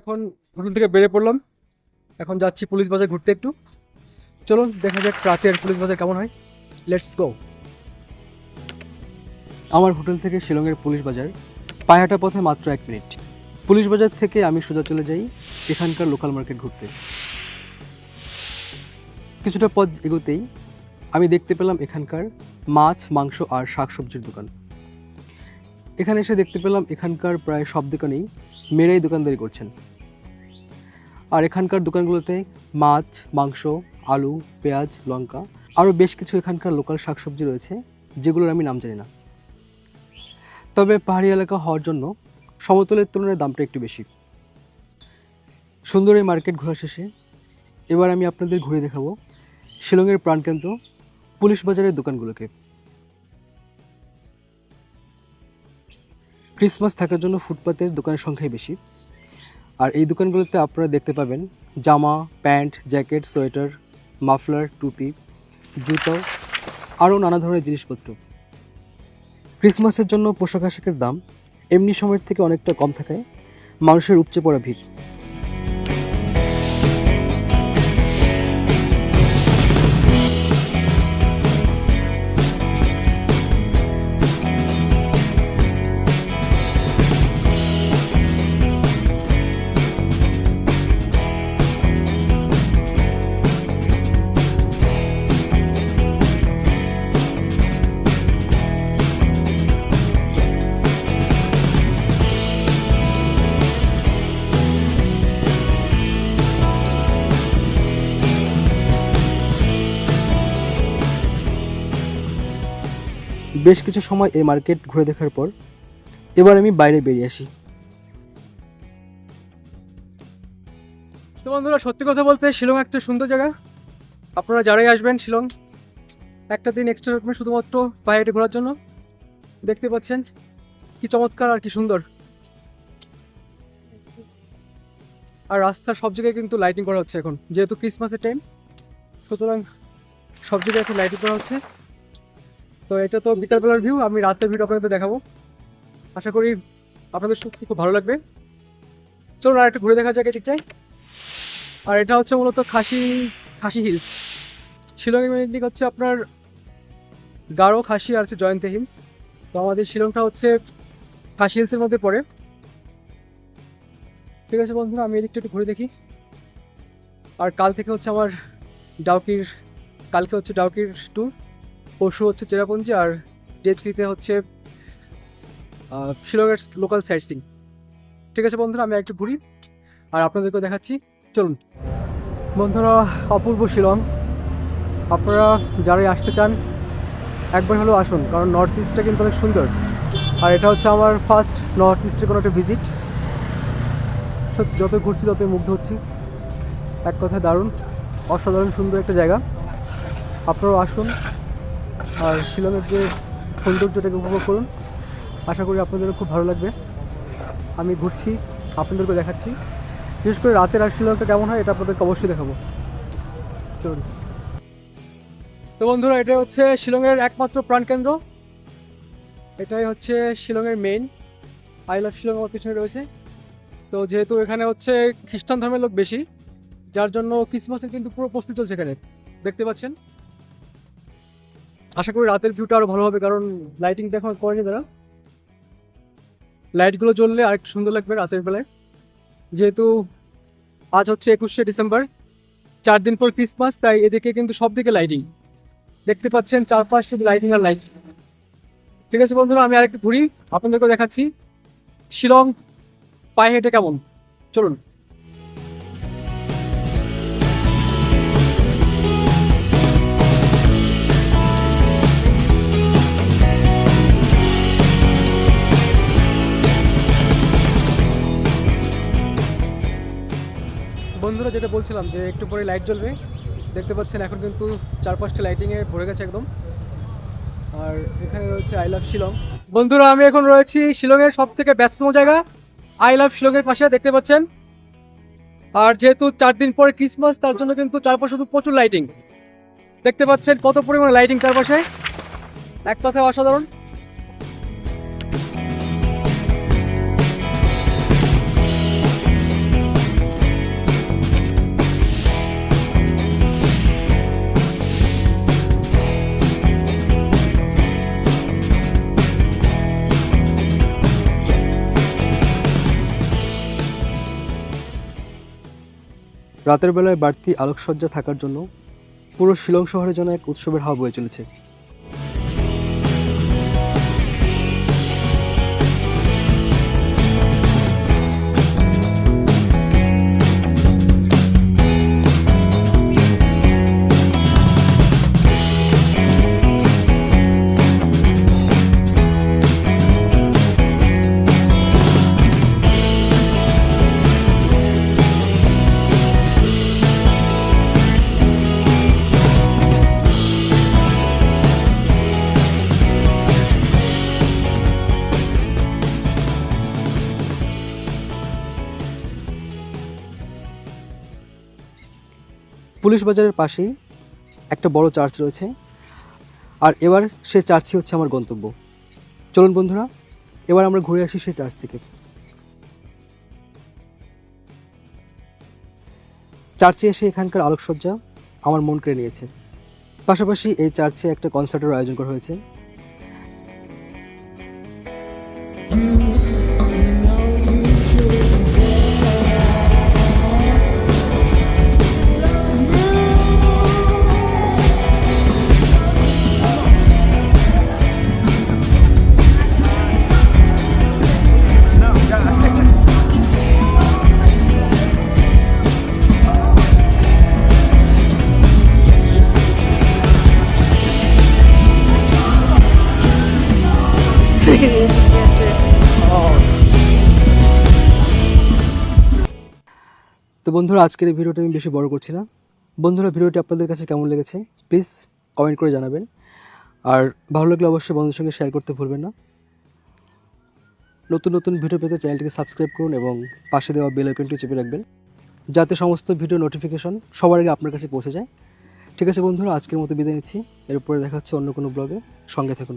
এখন হোটেল থেকে বেরিয়ে পড়লাম। এখন যাচ্ছি পুলিশ বাজার ঘুরতে একটু। চলুন, দেখা যাক রাতের পুলিশ বাজার কেমন হয়। লেটস গো আমার হোটেল থেকে শিলংয়ের পুলিশ বাজার পায়হাটা পথে মাত্র এক মিনিট। পুলিশ বাজার থেকে আমি সোজা চলে যাই এখানকার লোকাল মার্কেট ঘুরতে। কিছুটা পথ এগোতেই আমি দেখতে পেলাম এখানকার মাছ, মাংস আর শাকসবজির দোকান। এখানে এসে দেখতে পেলাম এখানকার প্রায় সব দোকানেই মেয়েরাই দোকানদারি করছেন। আর এখানকার দোকানগুলোতে মাছ, মাংস, আলু, পেঁয়াজ, লঙ্কা আরও বেশ কিছু এখানকার লোকাল শাকসবজি রয়েছে, যেগুলোর আমি নাম জানি না। তবে পাহাড়ি এলাকা হওয়ার জন্য সমতলের তুলনায় দামটা একটু বেশি। সুন্দর এই মার্কেট ঘোরা শেষে এবার আমি আপনাদের ঘুরে দেখাবো শিলংয়ের প্রাণকেন্দ্র পুলিশ বাজারের দোকানগুলোকে। ক্রিসমাস থাকার জন্য ফুটপাতের দোকানের সংখ্যাই বেশি। আর এই দোকানগুলোতে আপনারা দেখতে পাবেন জামা, প্যান্ট, জ্যাকেট, সোয়েটার, মাফলার, টুপি, জুতো আরও নানা ধরনের জিনিসপত্র। ক্রিসমাসের জন্য পোশাক আশাকের দাম এমনি সময়ের থেকে অনেকটা কম থাকায় মানুষের উপচে পড়া ভিড়। বেশ কিছু সময় এই মার্কেট ঘুরে দেখার পর এবার আমি বাইরে বেরিয়ে আসি। তো বন্ধুরা, সত্যি কথা বলতে শিলং একটা সুন্দর জায়গা। আপনারা যারাই আসবেন শিলং, একটা দিন এক্সট্রা রাখবেন শুধুমাত্র হেঁটে ঘোরার জন্য। দেখতে পাচ্ছেন, কি চমৎকার আর কি সুন্দর। আর রাস্তার সব জায়গায় কিন্তু লাইটিং করা হচ্ছে এখন, যেহেতু ক্রিসমাসের টাইম সুতরাং সব জায়গায় এখন লাইটিং করা হচ্ছে। তো এটা তো বিকালবেলার ভিউ আমি রাতের ভিউ আপনাদের দেখাবো। আশা করি আপনাদের সত্যি খুব ভালো লাগবে। চলুন আর একটু ঘুরে দেখা যাক এদিকটায়। আর এটা হচ্ছে মূলত খাসি খাসি হিলস মেন দিক হচ্ছে আপনার গারো খাসি আর হচ্ছে জয়ন্তে হিলস তো আমাদের শিলংটা হচ্ছে খাসি হিলসের মধ্যে পড়ে। ঠিক আছে বন্ধুরা, আমি এদিকটা একটু ঘুরে দেখি। আর কাল থেকে হচ্ছে আমার ডাউকির, কালকে হচ্ছে ডাউকির ট্যুর পরশু হচ্ছে চেরাপুঞ্জি আর ডে থ্রিতে হচ্ছে শিলংয়ের লোকাল সাইট সিং ঠিক আছে বন্ধুরা, আমি একটু ঘুরি আর আপনাদেরকেও দেখাচ্ছি। চলুন। বন্ধুরা, অপূর্ব শিলং। আপনারা যারাই আসতে চান, একবার হলেও আসুন, কারণ নর্থ ইস্টটা কিন্তু অনেক সুন্দর। আর এটা হচ্ছে আমার ফার্স্ট নর্থ ইস্টের কোনো একটা ভিজিট সত্যি যত ঘুরছি, ততই মুগ্ধ হচ্ছি। এক কথায় দারুণ, অসাধারণ সুন্দর একটা জায়গা। আপনারাও আসুন। আর শিলংয়ের যে সৌন্দর্যটাকে উপভোগ করুন, আশা করি আপনাদেরও খুব ভালো লাগবে। আমি ঘুরছি আপনাদেরকে দেখাচ্ছি। বিশেষ করে রাতের আর শিলংটা কেমন হয়, এটা আপনাদেরকে অবশ্যই দেখাবো। চলুন। তো বন্ধুরা এটা হচ্ছে শিলংয়ের একমাত্র প্রাণকেন্দ্র এটাই হচ্ছে শিলংয়ের মেইন আই লাভ শিলং আমার পিছনে রয়েছে। তো যেহেতু এখানে হচ্ছে খ্রিস্টান ধর্মের লোক বেশি, যার জন্য ক্রিসমাসের কিন্তু পুরো প্রস্তুতি চলছে এখানে। দেখতে পাচ্ছেন? আশা করি রাতের ভিউটা আরও ভালো হবে, কারণ লাইটিং এখন করেনি তারা। লাইটগুলো জ্বললে আরেকটু সুন্দর লাগবে রাতের বেলায়। যেহেতু আজ হচ্ছে একুশে ডিসেম্বর, চার দিন পর ক্রিসমাস তাই এদিকে কিন্তু সব দিকে লাইটিং দেখতে পাচ্ছেন চারপাশ শুধু লাইটিং আর লাইট ঠিক আছে বন্ধুরা, আমি আরেকটু ঘুরি আপনাদেরকে দেখাচ্ছি। শিলং পায়ে হেঁটে কেমন? চলুন। বন্ধুরা যেটা বলছিলাম যে একটু পরে লাইট জ্বলবে। দেখতে পাচ্ছেন এখন কিন্তু চার পাঁচটা লাইটিংয়ে ভরে গেছে একদম। আর এখানে রয়েছে আই লাভ শিলং বন্ধুরা, আমি এখন রয়েছি শিলংয়ের সব থেকে ব্যস্ততম জায়গা। আই লাভ শিলংয়ের পাশে, দেখতে পাচ্ছেন। আর যেহেতু চার দিন পরে ক্রিসমাস তার জন্য কিন্তু চারপাশে শুধু প্রচুর লাইটিং দেখতে পাচ্ছেন কত পরিমাণে লাইটিং চারপাশে। এক কথায় অসাধারণ। রাতের বেলায় বাড়তি আলোকসজ্জা থাকার জন্য পুরো শিলং শহরে যেন এক উৎসবের হাওয়া বয়ে চলেছে। পুলিশ বাজারের পাশেই একটা বড় চার্চ রয়েছে। আর এবার সে চার্চই হচ্ছে আমার গন্তব্য। চলুন বন্ধুরা, এবার আমরা ঘুরে আসি সে চার্চ থেকে। চার্চে এসে এখানকার আলোকসজ্জা আমার মন কেড়ে নিয়েছে। পাশাপাশি এই চার্চে একটা কনসার্টের আয়োজন করা হয়েছে। তো বন্ধুরা, আজকের এই ভিডিওটা আমি বেশি বড় করছি না। বন্ধুরা, ভিডিওটি আপনাদের কাছে কেমন লেগেছে? প্লিজ কমেন্ট করে জানাবেন। আর ভালো লাগলে অবশ্যই বন্ধুদের সঙ্গে শেয়ার করতে ভুলবেন না। নতুন নতুন ভিডিও পেতে চ্যানেলটিকে সাবস্ক্রাইব করুন এবং পাশে দেওয়া বেল আইকনটি চেপে রাখবেন, যাতে সমস্ত ভিডিও নোটিফিকেশন সবার আগে আপনার কাছে পৌঁছে যায়। ঠিক আছে বন্ধুরা, আজকের মতো বিদায় নিচ্ছি। এরপরে দেখা হচ্ছে অন্য কোনো ব্লগে সঙ্গে থাকুন।